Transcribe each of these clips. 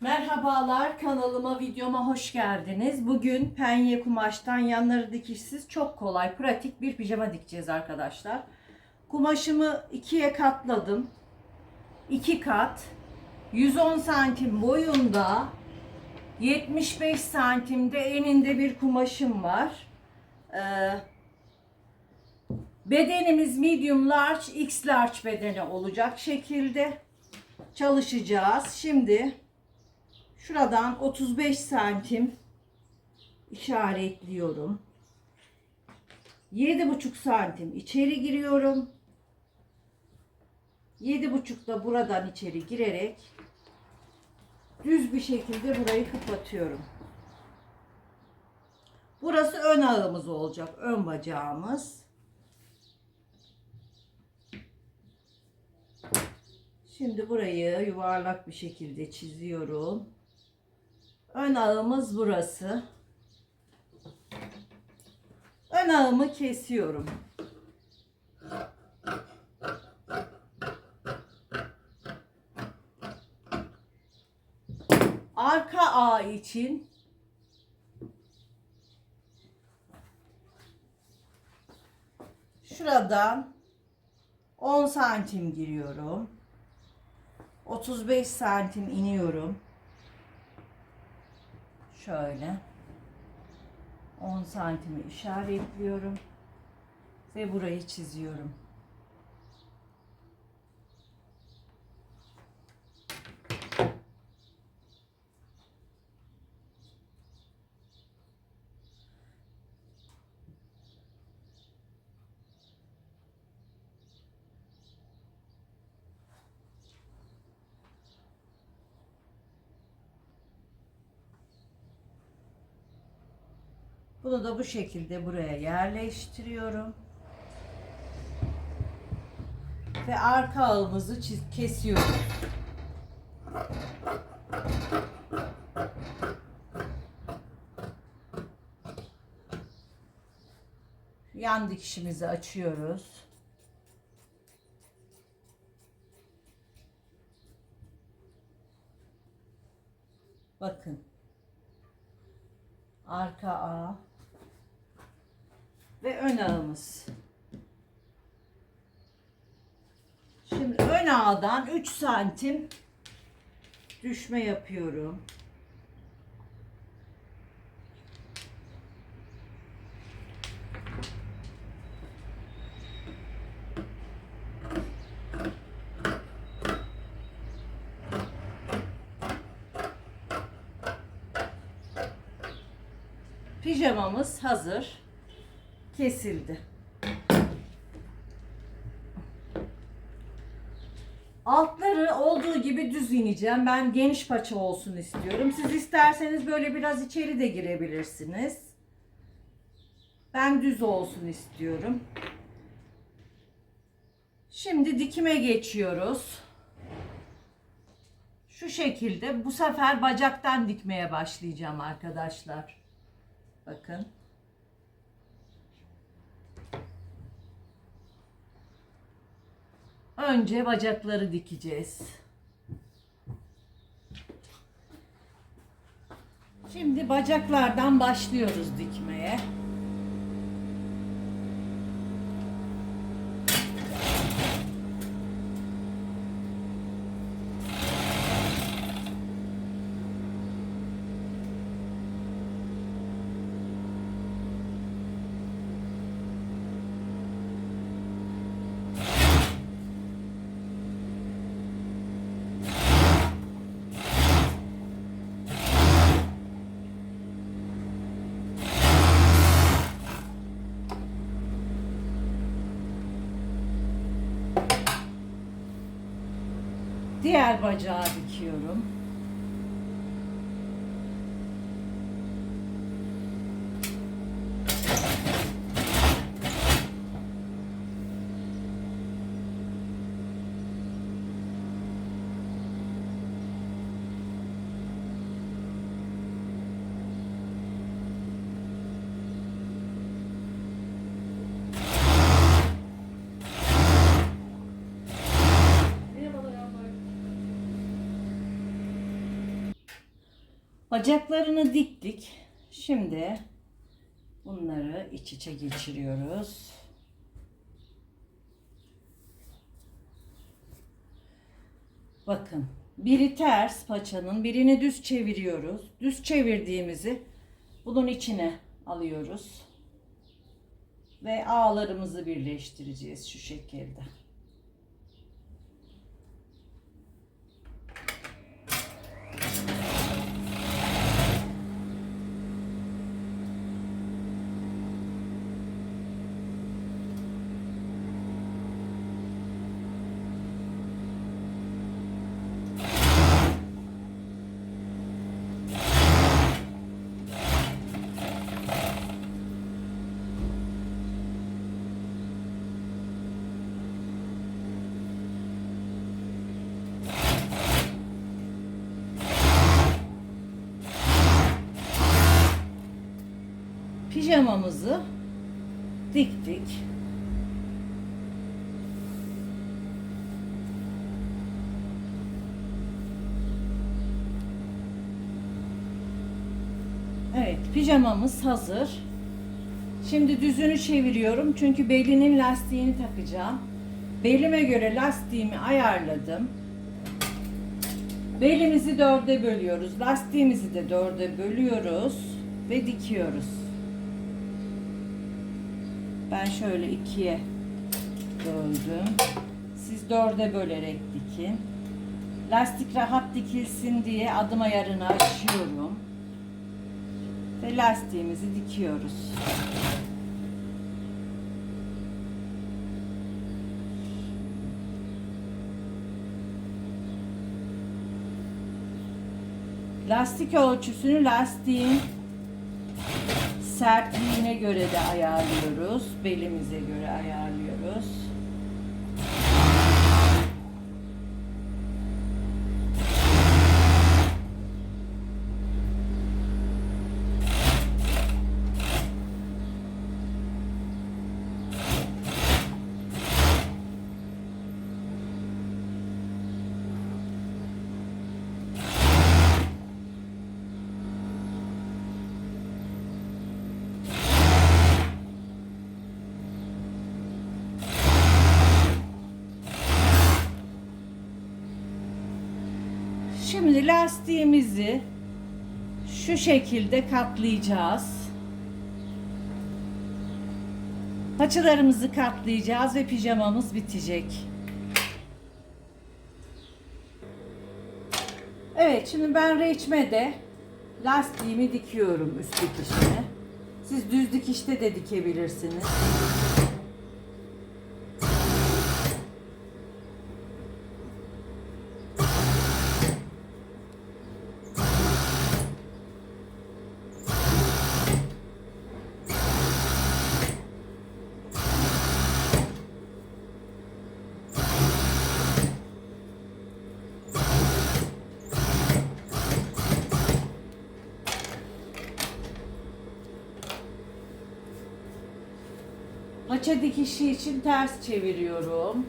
Merhabalar kanalıma videoma hoş geldiniz. Bugün penye kumaştan yanları dikişsiz çok kolay pratik bir pijama dikeceğiz arkadaşlar. Kumaşımı ikiye katladım. 2 kat 110 santim boyunda 75 santimde eninde bir kumaşım var. Ee, bedenimiz medium large x large bedeni olacak şekilde çalışacağız. Şimdi Şuradan 35 santim işaretliyorum. 7,5 santim içeri giriyorum. 7,5 da buradan içeri girerek düz bir şekilde burayı kapatıyorum. Burası ön ağımız olacak. Ön bacağımız. Şimdi burayı yuvarlak bir şekilde çiziyorum. Ön ağımız burası. Ön ağımı kesiyorum. Arka ağ için şuradan 10 santim giriyorum. 35 santim iniyorum. Şöyle 10 santimi işaretliyorum ve burayı çiziyorum. Bunu da bu şekilde buraya yerleştiriyorum. Ve arka ağımızı kesiyorum. Yan dikişimizi açıyoruz. Bakın. Arka ağ ve ön ağımız. Şimdi ön ağdan 3 santim düşme yapıyorum. Pijamamız hazır. Kesildi. Altları olduğu gibi düz ineceğim. Ben geniş paça olsun istiyorum. Siz isterseniz böyle biraz içeri de girebilirsiniz. Ben düz olsun istiyorum. Şimdi dikime geçiyoruz. Şu şekilde bu sefer bacaktan dikmeye başlayacağım arkadaşlar. Bakın. Önce bacakları dikeceğiz. Şimdi bacaklardan başlıyoruz dikmeye. Diğer bacağı dikiyorum. Bacaklarını diktik. Şimdi bunları iç içe geçiriyoruz. Bakın biri ters paçanın birini düz çeviriyoruz. Düz çevirdiğimizi bunun içine alıyoruz. Ve ağlarımızı birleştireceğiz şu şekilde. Pijamamızı diktik. Evet, pijamamız hazır. Şimdi düzünü çeviriyorum çünkü belinin lastiğini takacağım. Belime göre lastiğimi ayarladım. Belimizi dörde bölüyoruz. Lastiğimizi de dörde bölüyoruz ve dikiyoruz. Ben şöyle ikiye böldüm. Siz dörde bölerek dikin. Lastik rahat dikilsin diye adım ayarını açıyorum. Ve lastiğimizi dikiyoruz. Lastik ölçüsünü lastiğin sertliğine göre de ayarlıyoruz. Belimize göre ayarlıyoruz. Şimdi lastiğimizi şu şekilde katlayacağız. Paçalarımızı katlayacağız ve pijamamız bitecek. Evet şimdi ben reçmede lastiğimi dikiyorum üst dikişine. Siz düz dikişte de dikebilirsiniz. Paça dikişi için ters çeviriyorum.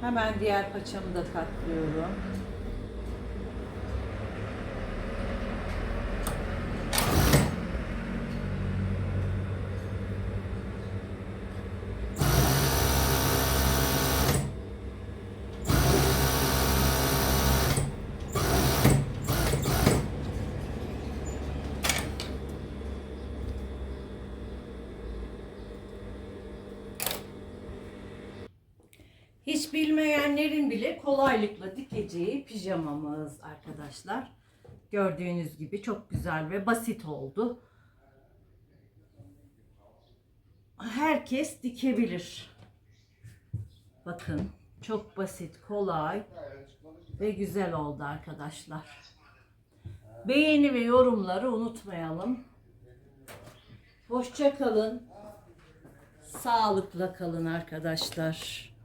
Hemen diğer paçamı da katlıyorum. Hiç bilmeyenlerin bile kolaylıkla dikeceği pijamamız arkadaşlar. Gördüğünüz gibi çok güzel ve basit oldu. Herkes dikebilir. Bakın çok basit, kolay ve güzel oldu arkadaşlar. Beğeni ve yorumları unutmayalım. Hoşça kalın. Sağlıkla kalın arkadaşlar.